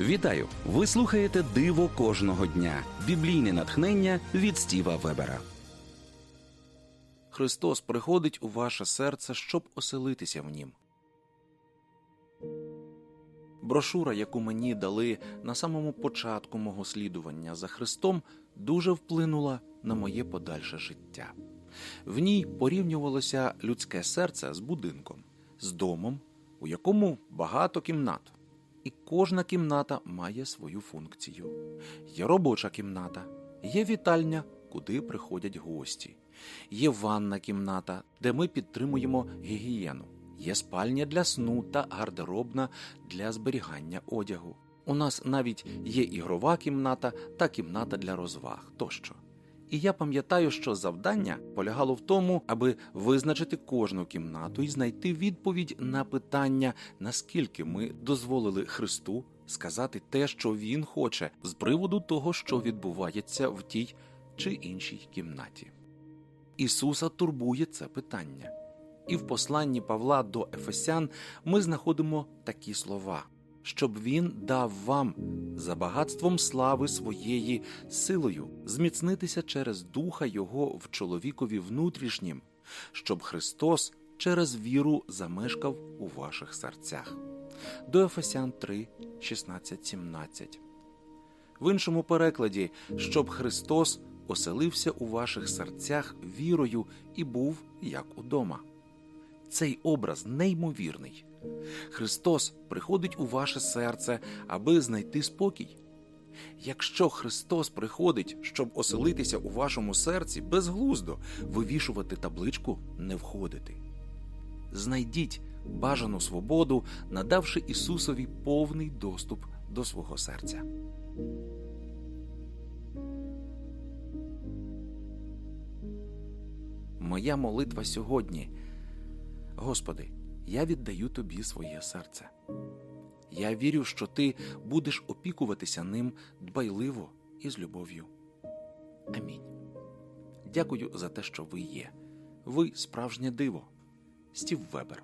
Вітаю! Ви слухаєте Диво кожного дня. Біблійне натхнення від Стіва Вебера. Христос приходить у ваше серце, щоб оселитися в нім. Брошура, яку мені дали на самому початку мого слідування за Христом, дуже вплинула на моє подальше життя. В ній порівнювалося людське серце з будинком, з домом, у якому багато кімнат. І кожна кімната має свою функцію. Є робоча кімната, є вітальня, куди приходять гості, є ванна кімната, де ми підтримуємо гігієну, є спальня для сну та гардеробна для зберігання одягу. У нас навіть є ігрова кімната та кімната для розваг тощо. І я пам'ятаю, що завдання полягало в тому, аби визначити кожну кімнату і знайти відповідь на питання, наскільки ми дозволили Христу сказати те, що Він хоче, з приводу того, що відбувається в тій чи іншій кімнаті. Ісуса турбує це питання. І в посланні Павла до Ефесян ми знаходимо такі слова щоб він дав вам за багатством слави своєї силою зміцнитися через духа Його в чоловікові внутрішнім, щоб Христос через віру замешкав у ваших серцях. До Ефесян 3, 16, 17. В іншому перекладі, щоб Христос оселився у ваших серцях вірою і був як удома. Цей образ неймовірний. Христос приходить у ваше серце, аби знайти спокій. Якщо Христос приходить, щоб оселитися у вашому серці, безглуздо вивішувати табличку не входити. Знайдіть бажану свободу, надавши Ісусові повний доступ до свого серця. Моя молитва сьогодні. Господи, я віддаю тобі своє серце. Я вірю, що ти будеш опікуватися ним дбайливо і з любов'ю. Амінь. Дякую за те, що ви є. Ви справжнє диво. Стів Вебер.